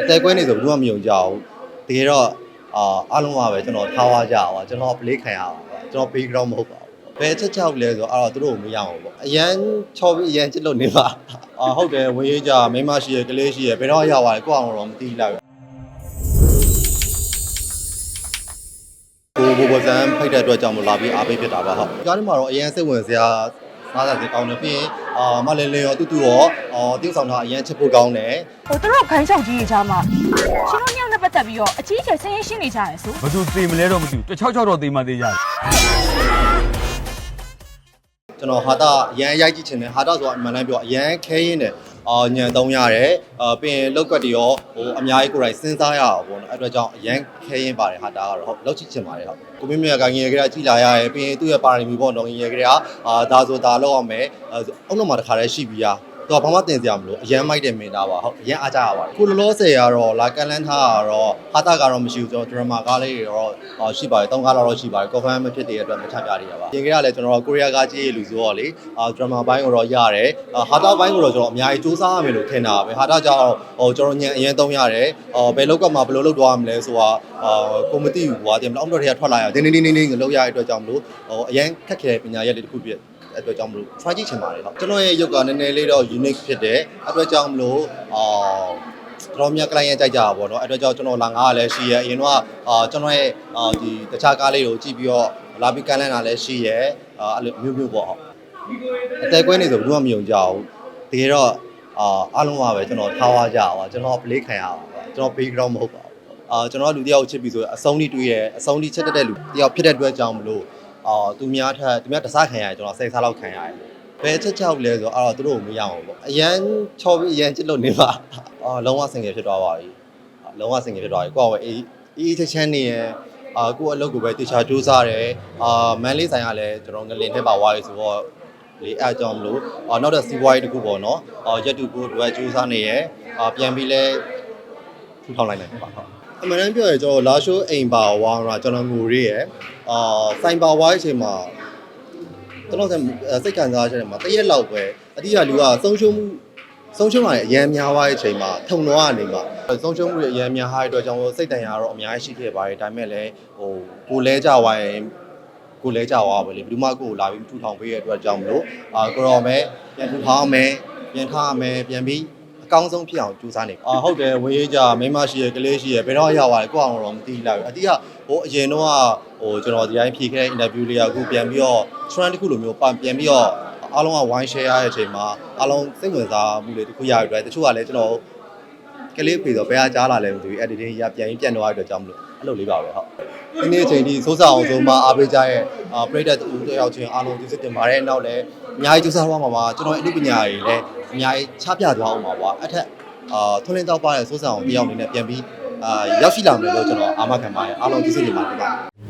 အသက်ကွဲနေဆိုဘယ်သူမှမယုံကြဘူးတကယ်တော့အာအားလုံးကပဲကျွန်တော်ထားဝါကြပါကျွန်တော် play ခံရပါကျွန်တော် background မဟုတ်ပါဘူးဘယ်ချက်ချောက်လဲဆိုတော့အဲ့တော့သူတို့ကိုမရအောင်ပေါ့အရန်ချော်ပြီးအရန်ချစ်လို့နေပါအာဟုတ်တယ်ဝင်ရေးကြမိန်းမရှိရကလေးရှိရဘယ်တော့ရောက်သွားလဲကိုယ့်အောင်တော့မသိလိုက်ဘူးကိုဘိုဘဇန်ဖိတ်တဲ့အတွက်ကြောင့်မလာပြီးအားပေးဖြစ်တာပါဟုတ်ကြားထဲမှာတော့အရင်စိတ်ဝင်စရာစားတာစီကောင်းတယ်ပြီးရင် အာမလင်းလင်းရောတူတူရောအော်တိကျဆောင်တာအရင်ချစ်ဖို့ကောင်းတယ်ဟိုသူတို့ခိုင်းချုပ်ကြီးရဲ့ကြားမှာရှင်တို့ညောင်နဲ့ပတ်သက်ပြီးတော့အကြီးအကျယ်ဆင်းရဲရှင်းနေကြရဆိုဘသူသေမလဲတော့မသိဘူးတစ်ချောက်ချောက်တော့သေမှသေကြတယ်ကျွန်တော်ဟာတာအရန်ရိုက်ကြည့်ချင်တယ်ဟာတာဆိုတာအမှန်တမ်းပြောအရန်ခဲရင်းတယ် အာညံသုံးရတယ်အာပြီးရင်လောက်ကတ်တွေရောဟိုအများကြီးကိုယ်တိုင်စဉ်းစားရအောင်ပေါ့နော်အဲ့အတွက်ကြောင့်အရန်ခဲရင်းပါတယ်ဟာတာကတော့ဟုတ်လောက်ကြည့်ချင်ပါတယ်ဟုတ်ကိုမင်းမြတ်ကငယ်ကလေးကကြည်လာရတယ်ပြီးရင်သူ့ရဲ့ပါရမီပေါ့နော်ငယ်ကလေးကအာဒါဆိုဒါလောက်အောင်မယ်အုံလုံးမှာတစ်ခါတည်းရှိပြီးသား သူကဘာမှတင်စရာမလိုအရန်မိုက်တယ်မင်းသားပါဟုတ်အရန်အားကြရပါတယ်ခုလောလောဆယ်ကတော့လာကန်လန်းထားကတော့ဟာတာကတော့မရှိဘူးကျွန်တော်ဒရမာကားလေးတွေတော့ရှိပါတယ်၃ကားလောက်တော့ရှိပါတယ်ကော်ဖန်မဖြစ်တဲ့အတွက်မချပြရပါပြင်ကြရလဲကျွန်တော်ကိုရီးယားကားကြီးလူဆိုတော့လေအာဒရမာဘိုင်းကိုတော့ရတယ်ဟာတာဘိုင်းကိုတော့ကျွန်တော်အများကြီးစူးစမ်းရမယ်လို့ထင်တာပဲဟာတာကြောင့်ဟိုကျွန်တော်ညံအရင်သုံးရတယ်အော်ဘယ်လောက်ကမှဘယ်လိုလုပ်သွားရမလဲဆိုတာအာကိုမသိဘူးကွာတင်မလားအောက်တော့တွေကထွက်လာရတင်းတင်းတင်းတင်းတင်းလုပ်ရတဲ့အတွက်ကြောင့်မလို့ဟိုအရင်ခက်ခဲတဲ့ပညာရက်လေးတစ်ခုပြည့် အတွက်ကြောင့်မလို့ try ကြည့်ချင်ပါတယ်ဟုတ်ကျွန်တော်ရဲ့ရုပ်ကနည်းနည်းလေးတော့ unique ဖြစ်တဲ့အတွက်ကြောင့်မလို့အာတော်များ client ကြိုက်ကြတာပေါ့နော်အဲ့အတွက်ကြောင့်ကျွန်တော်လာငားရလဲရှိရဲအရင်တော့အာကျွန်တော်ရဲ့အာဒီတခြားကားလေးတွေကိုကြည့်ပြီးတော့လာပြီးကန်လန်းတာလည်းရှိရဲအာအဲ့လိုမျိုးမျိုးပေါ့ဟုတ်အသက်ကွဲနေဆိုဘယ်သူမှမယုံကြဘူးတကယ်တော့အာအားလုံးကပဲကျွန်တော်ထားဝါကြပါကျွန်တော် play ခံရပါကျွန်တော် background မဟုတ်ပါဘူးအာကျွန်တော်ကလူတယောက်ချစ်ပြီးဆိုအဆုံးထိတွေးရဲအဆုံးထိချစ်တတ်တဲ့လူတယောက်ဖြစ်တဲ့အတွက်ကြောင့်မလို့ အာသူများထက်သူများတစားခံရတယ်ကျွန်တော်စိတ်စားလောက်ခံရတယ်ဘယ်ချက်ချောက်လဲဆိုတော့အဲ့တော့သူတို့ကိုမရအောင်ပေါ့အရန်ချော်ပြီးအရန်ချစ်လို့နေပါအာလုံးဝစင်ကြယ်ဖြစ်သွားပါပြီအာလုံးဝစင်ကြယ်ဖြစ်သွားပြီကိုကပဲအေးအေးချက်ချမ်းနေရယ်အာကိုယ့်အလုပ်ကိုပဲတေချာစူးစားတယ်အာမန်လေးဆိုင်ကလည်းကျွန်တော်ငလင်ထက်ပါသွားပြီဆိုတော့လေအားကြောင့်မလို့အာနောက်တဲ့စီးပွားရေးတစ်ခုပေါ့နော်အာရက်တူကိုတို့စူးစားနေရယ်အာပြန်ပြီးလဲထူထောင်လိုက်နိုင်ပါဟုတ် အမှန်တမ်းပြောရရင်ကျွန်တော်လာရှိုးအိမ်ပါဝါမှာကျွန်တော်ငိုရေးရယ်အာဆိုင်ပါဝါရဲ့အချိန်မှာကျွန်တော်စိတ်ခံစားချက်တွေမှာတရက်လောက်ပဲအတိအကျလူကဆုံးရှုံးမှုဆုံးရှုံးရတဲ့အရန်များသွားတဲ့အချိန်မှာထုံတော့ကနေမှာဆုံးရှုံးမှုတွေအရန်များထားတဲ့အတွက်ကြောင့်စိတ်တန်ရာတော့အများကြီးရှိခဲ့ပါတယ်ဒါပေမဲ့လည်းဟိုကိုလဲကြသွားရင်ကိုလဲကြသွားပါလေဘယ်သူမှကိုယ်လာပြီးထူထောင်ပေးရတဲ့အတွက်ကြောင့်မလို့အာကိုရောမယ်ပြန်ထူထောင်မယ်ပြန်ထားမယ်ပြန်ပြီးအ ကောင်းဆုံးဖြစ်အောင်ကြိုးစားနေအာဟုတ်တယ်ဝေးရေးကြမိန်းမရှိရကလေးရှိရဘယ်တော့ရောက်သွားလဲကိုအောင်တော့မသိလိုက်ဘူးအတိကဟိုအရင်တော့ဟိုကျွန်တော်ဒီတိုင်းဖြေခဲ့တဲ့ interview လေးကအခုပြန်ပြီးတော့ trend တစ်ခုလိုမျိုးပြန်ပြီးတော့အားလုံးက wine share ရတဲ့အချိန်မှာအားလုံးစိတ်ဝင်စားမှုတွေတစ်ခုရရတဲ့တချို့ကလည်းကျွန်တော်ကလေးဖေဆိုဘယ်ကကြားလာလဲမသိဘူး editing ရပြန်ပြီးပြန်တော့ရတဲ့ကြောင့်မလို့အဲ့လိုလေးပါပဲဟုတ်ဒီနေ့အချိန်ဒီစိုးစားအောင်ဆုံးမအားပေးကြရဲ့အာပရိသတ်တူတယောက်ချင်းအားလုံးကျေးဇူးတင်ပါတယ်နောက်လည်းအများကြီးကြိုးစားသွားမှာပါကျွန်တော်အမှုပညာတွေလည်း အများကြီးချပြသွားအောင်ပါကွာအထက်အာထွန်းလင်းတော့ပါတဲ့စိုးစားအောင်တယောက်အနေနဲ့ပြန်ပြီးအာရောက်ရှိလာမယ်လို့ကျွန်တော်အာမခံပါတယ်အားလုံးကျေးဇူးတင်ပါတယ်